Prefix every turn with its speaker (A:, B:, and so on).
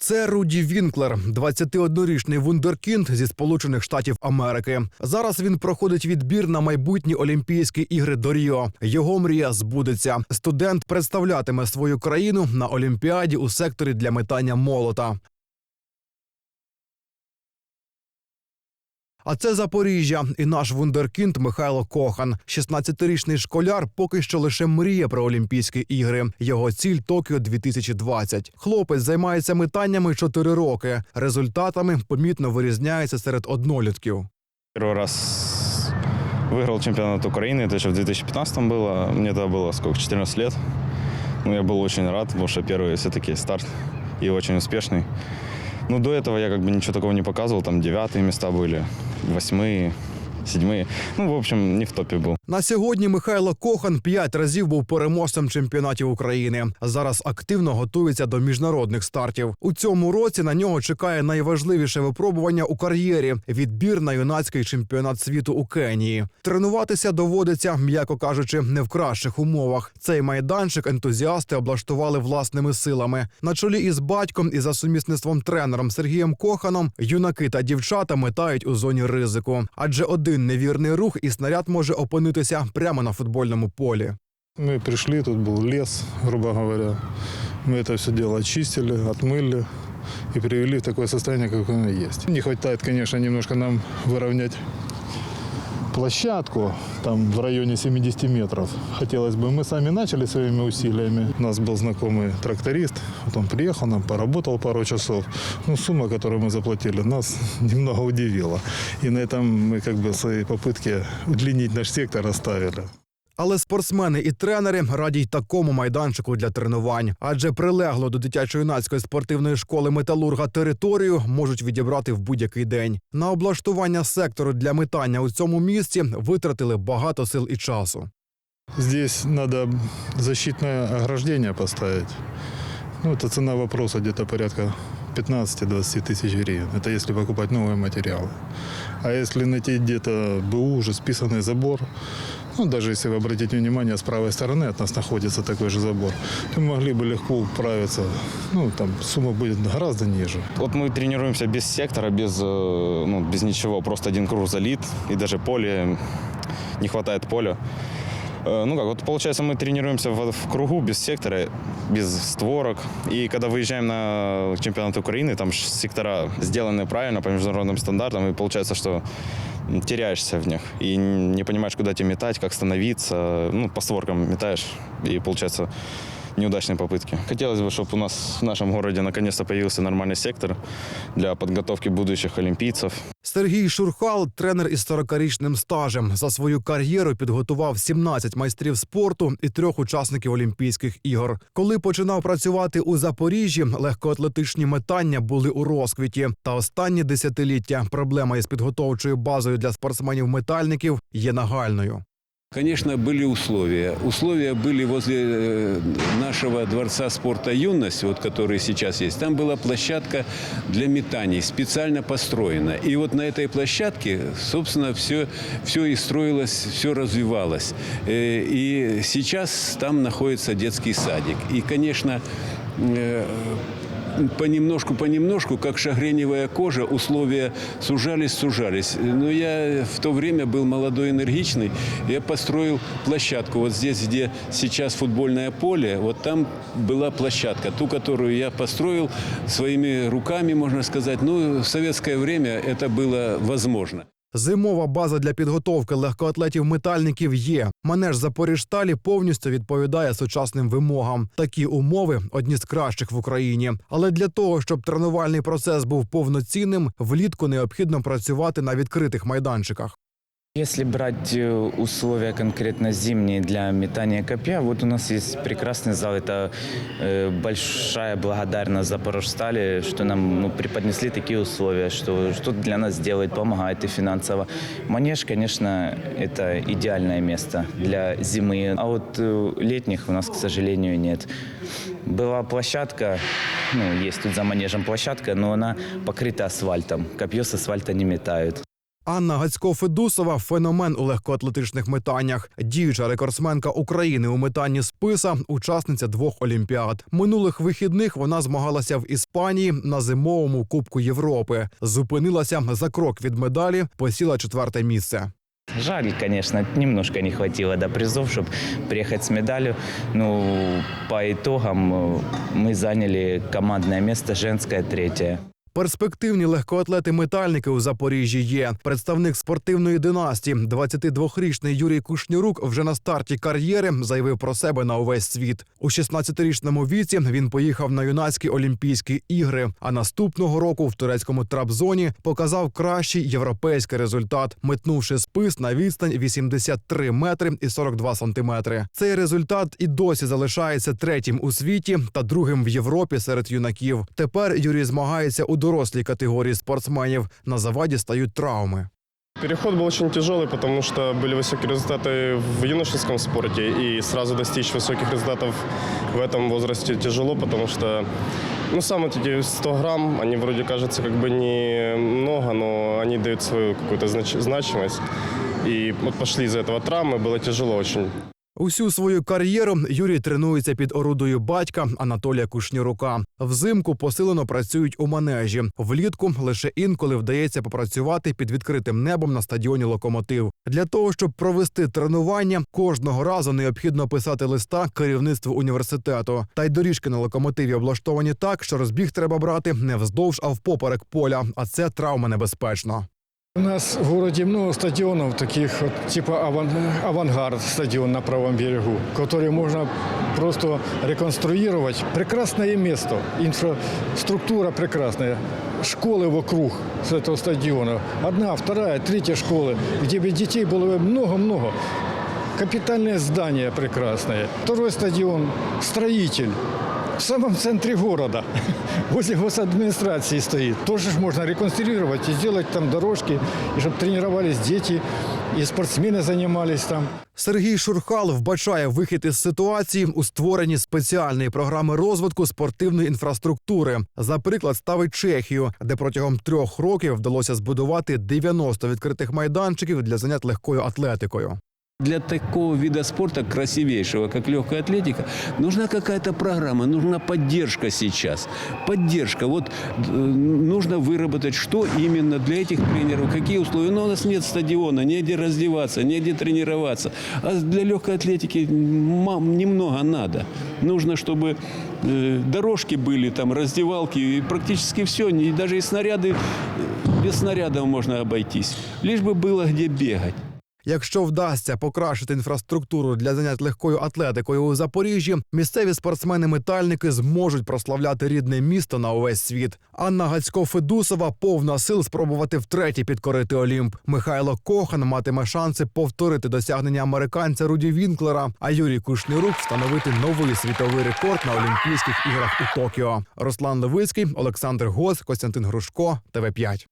A: Це Руді Вінклер, 21-річний вундеркінд зі Сполучених Штатів Америки. Зараз він проходить відбір на майбутні Олімпійські ігри до Ріо. Його мрія збудеться. Студент представлятиме свою країну на Олімпіаді у секторі для метання молота. А це Запоріжжя і наш вундеркінд Михайло Кохан. 16-річний школяр поки що лише мріє про Олімпійські ігри. Його ціль Токіо 2020. Хлопець займається метаннями 4 роки. Результатами помітно вирізняється серед однолітків.
B: Первый раз выиграл чемпионат Украины, это еще в 2015 было. Мне тогда было сколько, 14 лет. Ну, я был очень рад, потому что первый все-таки старт и очень успешный. Ну, до этого я как бы ничего такого не показывал, там девятые места были, восьмые, седьмые. Ну, в общем, не в топе был.
A: На сьогодні Михайло Кохан п'ять разів був переможцем чемпіонатів України. Зараз активно готується до міжнародних стартів. У цьому році на нього чекає найважливіше випробування у кар'єрі відбір на юнацький чемпіонат світу у Кенії. Тренуватися доводиться, м'яко кажучи, не в кращих умовах. Цей майданчик ентузіасти облаштували власними силами. На чолі із батьком і за сумісництвом тренером Сергієм Коханом юнаки та дівчата метають у зоні ризику, адже один невірний рух і снаряд може опинитися прямо на футбольному полі.
C: Мы пришли, тут был лес, грубо говоря. Мы это все дело очистили, отмыли и привели в такое состояние, как оно есть. Не хватает, конечно, немножко нам выровнять площадку, там в районе 70 метров. Хотелось бы, мы сами начали своими усилиями. У нас был знакомый тракторист, вот он приехал, нам поработал пару часов. Ну, сумма, которую мы заплатили, нас немного удивила. И на этом мы как бы свои попытки удлинить наш сектор оставили.
A: Але спортсмени і тренери раді й такому майданчику для тренувань, адже прилегло до дитячо-юнацької спортивної школи металурга територію можуть відібрати в будь-який день. На облаштування сектору для метання у цьому місці витратили багато сил і часу.
C: Здесь надо защитное ограждение поставить. Ну, это цена вопроса где-то порядка 15-20 тысяч гривен. Это если покупать новые материалы. А если найти где-то БУ, уже списанный забор, ну, даже если вы обратите внимание, с правой стороны от нас находится такой же забор, то мы могли бы легко управиться. Ну, там сумма будет гораздо ниже.
B: Вот мы тренируемся без сектора, без, э, ну, без ничего, просто один круг залит, и даже поле, не хватает поля. Э, Ну как, вот получается, мы тренируемся в, в кругу без сектора, без створок. И когда выезжаем на чемпионат Украины, там ж сектора сделаны правильно по международным стандартам, и получается, что м, теряешься в них и не понимаешь, куда тебе метать, как становиться. Ну, по створкам метаешь, и получается неудачные попытки. Хотелось бы, чтобы у нас в нашем городе наконец-то появился нормальный сектор для подготовки будущих олимпийцев.
A: Сергій Шурхал, тренер із 40-річним стажем, за свою кар'єру підготував 17 майстрів спорту і трьох учасників Олімпійських ігор. Коли починав працювати у Запоріжжі, легкоатлетичні метання були у розквіті. Та останні десятиліття проблема із підготовчою базою для спортсменів-метальників є нагальною.
D: Конечно, были условия. Условия были возле э, нашего дворца спорта «Юность», вот, который сейчас есть. Там была площадка для метаний, специально построена. И вот на этой площадке, собственно, все, все и строилось, все развивалось. Э, И сейчас там находится детский садик. И, конечно, э, понемножку, понемножку, как шагреневая кожа, условия сужались, сужались. Но я в то время был молодой, энергичный. Я построил площадку. Вот здесь, где сейчас футбольное поле, вот там была площадка, ту, которую я построил своими руками, можно сказать. Ну, в советское время это было возможно.
A: Зимова база для підготовки легкоатлетів-метальників є. Манеж Запоріжсталі повністю відповідає сучасним вимогам. Такі умови одні з кращих в Україні. Але для того, щоб тренувальний процес був повноцінним, влітку необхідно працювати на відкритих майданчиках.
E: Если брать э, условия конкретно зимние для метания копья, вот у нас есть прекрасный зал. Это э, большая благодарность Запорожстали, что нам ну, преподнесли такие условия, что что для нас делает, помогает и финансово. Манеж, конечно, это идеальное место для зимы. А вот э, летних у нас, к сожалению, нет. Была площадка, ну, есть тут за манежем площадка, но она покрыта асфальтом. Копье с асфальта не метают.
A: Анна Гацько-Федусова феномен у легкоатлетичних метаннях. Діюча рекордсменка України у метанні списа, учасниця двох олімпіад. Минулих вихідних вона змагалася в Іспанії на зимовому Кубку Європи. Зупинилася за крок від медалі, посіла четверте місце.
E: Жаль, конечно, немножко не хватило до призов, чтобы приехать с медалью. Ну, по итогам э, мы заняли командное место, женское третье.
A: Перспективні легкоатлети-метальники у Запоріжжі є. Представник спортивної династії, 22-річний Юрій Кушнюрук, вже на старті кар'єри заявив про себе на увесь світ. У 16-річному віці він поїхав на юнацькі Олімпійські ігри. А наступного року в турецькому трапзоні показав кращий європейський результат, метнувши спис на відстань 83 метри і 42 сантиметри. Цей результат і досі залишається третім у світі та другим в Європі серед юнаків. Тепер Юрій змагається у дорослій категорії спортсменів. На заваді стають травми.
F: Переход был очень тяжелый, потому что были высокие результаты в юношеском спорте, и сразу достичь высоких результатов в этом возрасте тяжело, потому что, ну, сам вот эти 100 грамм, они вроде кажется как бы не много, но они дают свою какую-то знач- значимость. И вот пошли из-за этого травмы, было тяжело очень.
A: Усю свою кар'єру Юрій тренується під орудою батька Анатолія Кушнірука. Взимку посилено працюють у манежі. Влітку лише інколи вдається попрацювати під відкритим небом на стадіоні Локомотив. Для того щоб провести тренування, кожного разу необхідно писати листа керівництву університету. Та й доріжки на локомотиві облаштовані так, що розбіг треба брати не вздовж, а впоперек поля. А це травма небезпечно.
G: У нас в городе много стадионов, таких вот, типа аван- авангард стадион на правом берегу, который можно просто реконструировать. Прекрасное место, инфраструктура прекрасная. Школы вокруг с этого стадиона. Одна, вторая, третья школы, где бы детей было бы много-много. Капитальное здание прекрасное. Второй стадион, строитель. В самом центре города, возле госадминистрации стоит. Тоже можно реконструировать и сделать там дорожки, и чтобы тренировались дети, и спортсмены занимались там.
A: Сергій Шурхал вбачає вихід із ситуації у створенні спеціальної програми розвитку спортивної інфраструктури. За приклад ставить Чехію, де протягом трьох років вдалося збудувати 90 відкритих майданчиків для занять легкою атлетикою.
D: Для такого вида спорта, красивейшего, как легкая атлетика, нужна какая-то программа, нужна поддержка сейчас. Поддержка. Вот э, нужно выработать, что именно для этих тренеров, какие условия. Но у нас нет стадиона, негде раздеваться, негде тренироваться. А для легкой атлетики мам, немного надо. Нужно, чтобы э, дорожки были, там, раздевалки, и практически все. И даже и снаряды, э, без снарядов можно обойтись. Лишь бы было где бегать.
A: Якщо вдасться покращити інфраструктуру для занять легкою атлетикою у Запоріжжі, місцеві спортсмени-метальники зможуть прославляти рідне місто на увесь світ. Анна Гацько-Федусова повна сил спробувати втретє підкорити Олімп. Михайло Кохан матиме шанси повторити досягнення американця Руді Вінклера, а Юрій Кушнірук встановити новий світовий рекорд на Олімпійських іграх у Токіо. Руслан Левицький, Олександр Гос, Костянтин Грушко, ТВ 5